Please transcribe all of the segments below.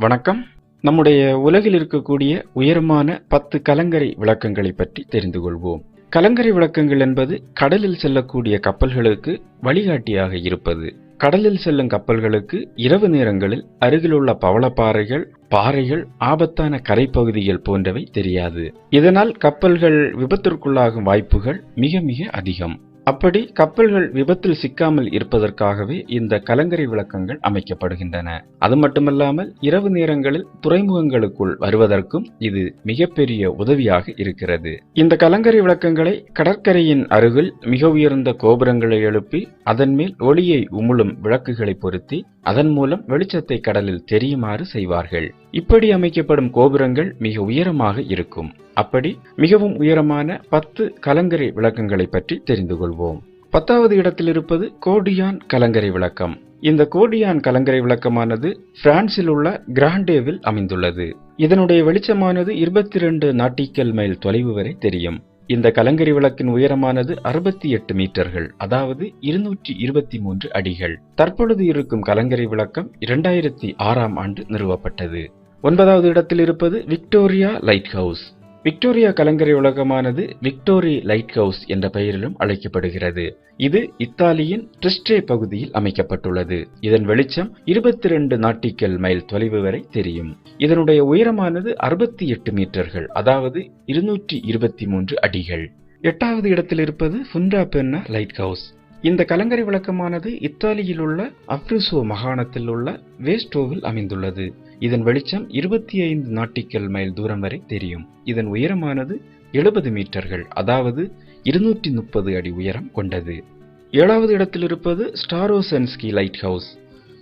வணக்கம். நம்முடைய உலகில் இருக்கக்கூடிய உயரமான பத்து கலங்கரை விளக்கங்களை பற்றி தெரிந்து கொள்வோம். கலங்கரை விளக்கங்கள் என்பது கடலில் செல்லக்கூடிய கப்பல்களுக்கு வழிகாட்டியாக இருப்பது. கடலில் செல்லும் கப்பல்களுக்கு இரவு நேரங்களில் அருகிலுள்ள பவளப்பாறைகள் பாறைகள் ஆபத்தான கரைப்பகுதிகள் போன்றவை தெரியாது. இதனால் கப்பல்கள் விபத்திற்குள்ளாகும் வாய்ப்புகள் மிக மிக அதிகம். அப்படி கப்பல்கள் விபத்தில் சிக்காமல் இருப்பதற்காகவே இந்த கலங்கரை விளக்கங்கள் அமைக்கப்படுகின்றன. அது மட்டுமல்லாமல் இரவு நேரங்களில் துறைமுகங்களுக்குள் வருவதற்கும் இது மிகப்பெரிய உதவியாக இருக்கிறது. இந்த கலங்கரை விளக்கங்களை கடற்கரையின் அருகில் மிக உயர்ந்த கோபுரங்களை எழுப்பி அதன் மேல் ஒளியை உமிழும் விளக்குகளை பொருத்தி அதன் மூலம் வெளிச்சத்தை கடலில் தெரியுமாறு செய்வார்கள். இப்படி அமைக்கப்படும் கோபுரங்கள் மிக உயரமாக இருக்கும். அப்படி மிகவும் உயரமான பத்து கலங்கரை விளக்கங்களை பற்றி தெரிந்து கொள்வோம். பத்தாவது இடத்தில் இருப்பது கோடியான் கலங்கரை விளக்கம். இந்த கோடியான் கலங்கரை விளக்கமானது பிரான்சில் உள்ள கிராண்டேவில் அமைந்துள்ளது. இதனுடைய வெளிச்சமானது இருபத்தி ரெண்டு நாட்டிக்கல் மைல் தொலைவு வரை தெரியும். இந்த கலங்கரி விளக்கின் உயரமானது அறுபத்தி எட்டு மீட்டர்கள் அதாவது இருநூற்றி இருபத்தி மூன்று அடிகள். தற்பொழுது இருக்கும் கலங்கரி விளக்கம் இரண்டாயிரத்தி ஆறாம் ஆண்டு நிறுவப்பட்டது. ஒன்பதாவது இடத்தில் இருப்பது விக்டோரியா லைட் ஹவுஸ் விக்டோரியா கலங்கரை உலகமானது விக்டோரி லைட் ஹவுஸ் என்ற பெயரிலும் அழைக்கப்படுகிறது. இது இத்தாலியின் ட்ரிஸ்டே பகுதியில் அமைக்கப்பட்டுள்ளது. இதன் வெளிச்சம் இருபத்தி ரெண்டு நாட்டிக்கல் மைல் தொலைவு வரை தெரியும். இதனுடைய உயரமானது அறுபத்தி எட்டு மீட்டர்கள் அதாவது இருநூற்றி இருபத்தி மூன்று அடிகள். எட்டாவது இடத்தில் இருப்பது ஃபுண்டா பென்னா லைட் ஹவுஸ். இந்த கலங்கரை விளக்கமானது இத்தாலியில் உள்ள அப்ரிசோ மாகாணத்தில் உள்ள வேஸ்டோவில் அமைந்துள்ளது. இதன் வெளிச்சம் இருபத்தி ஐந்து நாட்டிக்கல் மைல் தூரம் வரை தெரியும். இதன் உயரமானது எழுபது மீட்டர்கள் அதாவது இருநூற்றி முப்பது அடி உயரம் கொண்டது. ஏழாவது இடத்தில் இருப்பது ஸ்டாரோசென்ஸ்கி லைட் ஹவுஸ்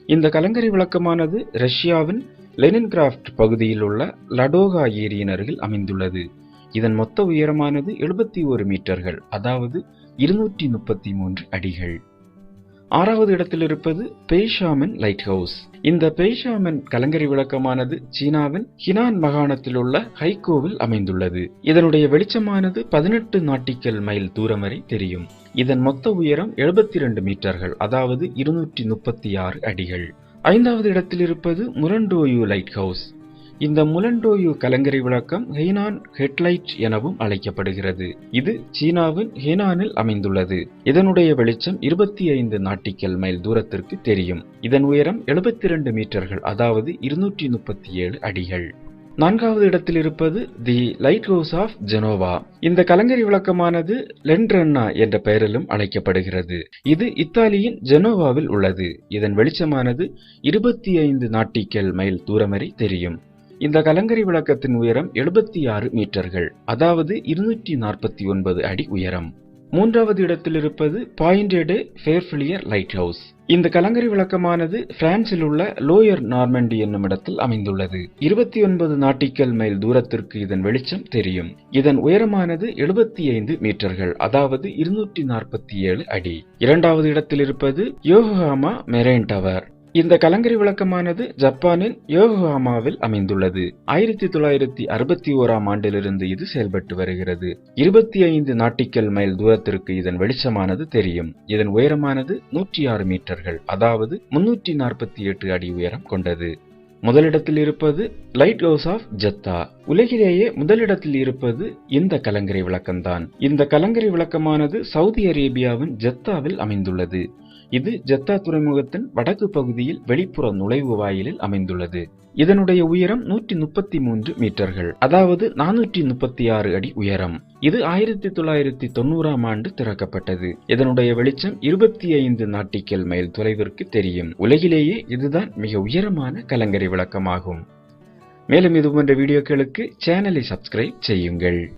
இந்த கலங்கரை விளக்கமானது ரஷ்யாவின் லெனின்கிராஃப்ட் பகுதியில் உள்ள லடோகா ஏரியின் அருகில் அமைந்துள்ளது. இதன் மொத்த உயரமானது எழுபத்தி ஒரு மீட்டர்கள் அதாவது இருநூற்றி முப்பத்தி மூன்று அடிகள். ஆறாவது இடத்தில் இருப்பது பேஷாமென் லைட் ஹவுஸ் இந்த பெய்ஷாமன் கலங்கரி விளக்கமானது சீனாவின் ஹினான் மாகாணத்தில் உள்ள ஹைகோவில் அமைந்துள்ளது. இதனுடைய வெளிச்சமானது பதினெட்டு நாட்டிக்கல் மைல் தூரம் வரை தெரியும். இதன் மொத்த உயரம் எழுபத்தி இரண்டு மீட்டர்கள் அதாவது இருநூற்றி முப்பத்தி ஆறு அடிகள். ஐந்தாவது இடத்தில் இருப்பது முரண்டோயு லைட் ஹவுஸ் இந்த முலண்டோயு கலங்கரை விளக்கம் ஹெய்னான் ஹெட்லைட் எனவும் அழைக்கப்படுகிறது. இது சீனாவின் ஹெனானில் அமைந்துள்ளது. இதனுடைய வெளிச்சம் இருபத்தி ஐந்து நாட்டிக்கல் மைல் தூரத்திற்கு தெரியும். இதன் உயரம் எழுபத்தி இரண்டு மீட்டர்கள் அதாவது இருநூற்றி முப்பத்தி ஏழு அடிகள். நான்காவது இடத்தில் இருப்பது the lighthouse of Genoa. இந்த கலங்கரி விளக்கமானது லென்ட்ரன்னா என்ற பெயரிலும் அழைக்கப்படுகிறது. இது இத்தாலியின் ஜெனோவாவில் உள்ளது. இதன் வெளிச்சமானது இருபத்தி ஐந்து நாட்டிக்கல் மைல் தூரம் வரை தெரியும். இந்த கலங்கரை விளக்கத்தின் உயரம் எழுபத்தி ஆறு மீட்டர்கள் அதாவது இருநூற்றி நாற்பத்தி ஒன்பது அடி உயரம். மூன்றாவது இடத்தில் இருப்பது பாயிண்டேடு ஃபேர்ஃபிலியர் லைட் ஹவுஸ் இந்த கலங்கரை விளக்கமானது பிரான்சில் உள்ள லோயர் நார்மண்டி என்னும் இடத்தில் அமைந்துள்ளது. இருபத்தி ஒன்பது நாட்டிக்கல் மைல் தூரத்திற்கு இதன் வெளிச்சம் தெரியும். இதன் உயரமானது எழுபத்தி ஐந்து மீட்டர்கள் அதாவது இருநூற்றி நாற்பத்தி ஏழு அடி. இரண்டாவது இடத்தில் இருப்பது யோகாமா மெரைன் டவர். இந்த கலங்கரி விளக்கமானது ஜப்பானின் யோகோஹாமாவில் அமைந்துள்ளது. ஆயிரத்தி தொள்ளாயிரத்தி அறுபத்தி ஓராம் ஆண்டிலிருந்து இது செயல்பட்டு வருகிறது. இருபத்தி ஐந்து நாட்டிக்கல் மைல் தூரத்திற்கு இதன் வெளிச்சமானது தெரியும். இதன் உயரமானது நூற்றி ஆறு மீட்டர்கள் அதாவது முன்னூற்றி நாற்பத்தி எட்டு அடி உயரம் கொண்டது. முதலிடத்தில் இருப்பது லைட் ஹவுஸ் ஆஃப் ஜத்தா உலகிலேயே முதலிடத்தில் இருப்பது இந்த கலங்கரை விளக்கம்தான். இந்த கலங்கரை விளக்கமானது சவுதி அரேபியாவின் ஜத்தாவில் அமைந்துள்ளது. இது ஜத்தா துறைமுகத்தின் வடக்கு பகுதியில் வெளிப்புற நுழைவு வாயிலில் அமைந்துள்ளது. இதனுடைய உயரம் நூற்றி முப்பத்தி மூன்று மீட்டர்கள். அதாவது நானூற்றி முப்பத்தி ஆறு அடி உயரம். இது ஆயிரத்தி தொள்ளாயிரத்தி தொண்ணூறாம் ஆண்டு திறக்கப்பட்டது. இதனுடைய வெளிச்சம் இருபத்தி ஐந்து நாட்டிக்கல் மைல் தொலைவிற்கு தெரியும். உலகிலேயே இதுதான் மிக உயரமான கலங்கரை விளக்கமாகும். மேலும் இது போன்ற வீடியோக்களுக்கு சேனலை சப்ஸ்கிரைப் செய்யுங்கள்.